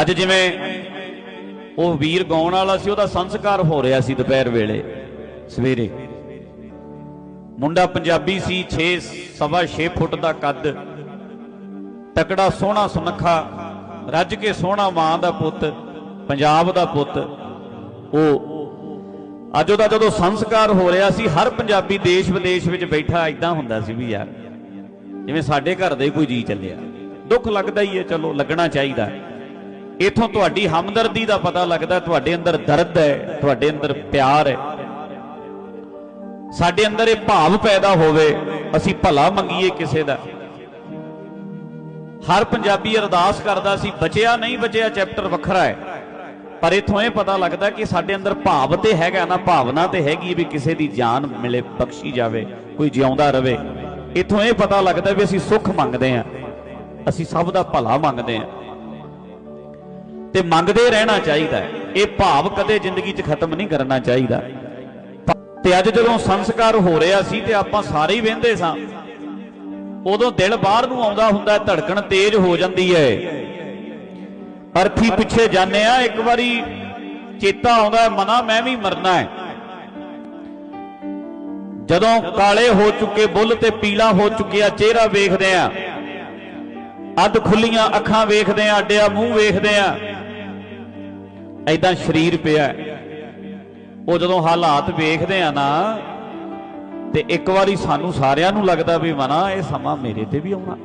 ਅੱਜ ਜਿਵੇਂ ਉਹ ਵੀਰ ਗਾਉਣ ਵਾਲਾ ਸੀ, ਉਹਦਾ ਸੰਸਕਾਰ ਹੋ ਰਿਹਾ ਸੀ ਦੁਪਹਿਰ ਵੇਲੇ, ਸਵੇਰੇ। ਮੁੰਡਾ ਪੰਜਾਬੀ ਸੀ 6 ਸਵਾ 6 ਫੁੱਟ ਦਾ ਕੱਦ, ਤਕੜਾ ਸੋਹਣਾ ਸੁਨੱਖਾ, ਰੱਜ ਕੇ ਸੋਹਣਾ ਮਾਂ ਦਾ ਪੁੱਤ, ਪੰਜਾਬ ਦਾ ਪੁੱਤ। ਉਹ ਅੱਜ ਉਹਦਾ ਜਦੋਂ ਸੰਸਕਾਰ ਹੋ ਰਿਹਾ ਸੀ, ਹਰ ਪੰਜਾਬੀ ਦੇਸ਼ ਵਿਦੇਸ਼ ਵਿੱਚ ਬੈਠਾ ਐਦਾਂ ਹੁੰਦਾ ਸੀ ਵੀ ਯਾਰ, ਜਿਵੇਂ ਸਾਡੇ ਘਰ ਦੇ ਕੋਈ ਜੀ ਚੱਲਿਆ। ਦੁੱਖ ਲੱਗਦਾ ਹੀ ਹੈ, ਚਲੋ ਲੱਗਣਾ ਚਾਹੀਦਾ। ਇਥੋਂ ਤੁਹਾਡੀ ਹਮਦਰਦੀ ਦਾ ਪਤਾ ਲੱਗਦਾ, ਤੁਹਾਡੇ ਅੰਦਰ ਦਰਦ ਹੈ, ਤੁਹਾਡੇ ਅੰਦਰ ਪਿਆਰ ਹੈ। ਸਾਡੇ ਅੰਦਰ ਇਹ ਭਾਵ ਪੈਦਾ ਹੋਵੇ, ਅਸੀਂ ਭਲਾ ਮੰਗੀਏ ਕਿਸੇ ਦਾ। ਹਰ ਪੰਜਾਬੀ ਅਰਦਾਸ ਕਰਦਾ ਸੀ ਬਚਿਆ ਨਹੀਂ ਬਚਿਆ, ਚੈਪਟਰ ਵੱਖਰਾ ਹੈ। ਪਰ ਇਥੋਂ ਇਹ ਪਤਾ ਲੱਗਦਾ ਕਿ ਸਾਡੇ ਅੰਦਰ ਭਾਵ ਤੇ ਹੈਗਾ ਨਾ, ਭਾਵਨਾ ਤੇ ਹੈਗੀ ਵੀ ਕਿਸੇ ਦੀ ਜਾਨ ਮਿਲੇ, ਬਖਸ਼ੀ ਜਾਵੇ, ਕੋਈ ਜਿਉਂਦਾ ਰਵੇ। ਇਥੋਂ ਇਹ ਪਤਾ ਲੱਗਦਾ ਵੀ ਅਸੀਂ ਸੁੱਖ ਮੰਗਦੇ ਆਂ ਅਸੀਂ ਸਭ ਦਾ ਭਲਾ ਮੰਗਦੇ ਆਂ ਤੇ ਮੰਗਦੇ ਰਹਿਣਾ ਚਾਹੀਦਾ ਇਹ ਭਾਵ ਕਦੇ ਜ਼ਿੰਦਗੀ 'ਚ ਖਤਮ ਨਹੀਂ ਕਰਨਾ ਚਾਹੀਦਾ। ਤੇ ਅੱਜ ਜਦੋਂ ਸੰਸਕਾਰ ਹੋ ਰਿਹਾ ਸੀ ਤੇ ਆਪਾਂ ਸਾਰੇ ਹੀ ਵਹਿੰਦੇ ਸਾਂ, ਉਦੋਂ ਦਿਲ ਬਾਹਰ ਨੂੰ ਆਉਂਦਾ ਹੁੰਦਾ ਧੜਕਣ ਤੇਜ਼ ਹੋ ਜਾਂਦੀ ਹੈ। ਅਰਥੀ ਪਿੱਛੇ ਜਾਂਦੇ ਆ ਇੱਕ ਵਾਰੀ ਚੇਤਾ ਆਉਂਦਾ ਮਨਾ ਮੈਂ ਵੀ ਮਰਨਾ ਹੈ। ਜਦੋਂ ਕਾਲੇ ਹੋ ਚੁੱਕੇ, ਬੁੱਲ ਤੇ ਪੀਲਾ ਹੋ ਚੁੱਕਿਆ, ਚਿਹਰਾ ਵੇਖਦੇ ਆ ਅੱਧ ਖੁੱਲੀਆਂ ਅੱਖਾਂ ਵੇਖਦੇ ਆ ਅੱਡਿਆ ਮੂੰਹ ਵੇਖਦੇ ਆ ਐਦਾਂ ਸਰੀਰ ਪਿਆ ਉਹ ਜਦੋਂ ਹਾਲਾਤ ਵੇਖਦੇ ਆ ਨਾ, ਤੇ ਇੱਕ ਵਾਰੀ ਸਾਨੂੰ ਸਾਰਿਆਂ ਨੂੰ ਲੱਗਦਾ ਵੀ ਮਨਾ, ਇਹ ਸਮਾਂ ਮੇਰੇ ਤੇ ਵੀ ਆਉਣਾ।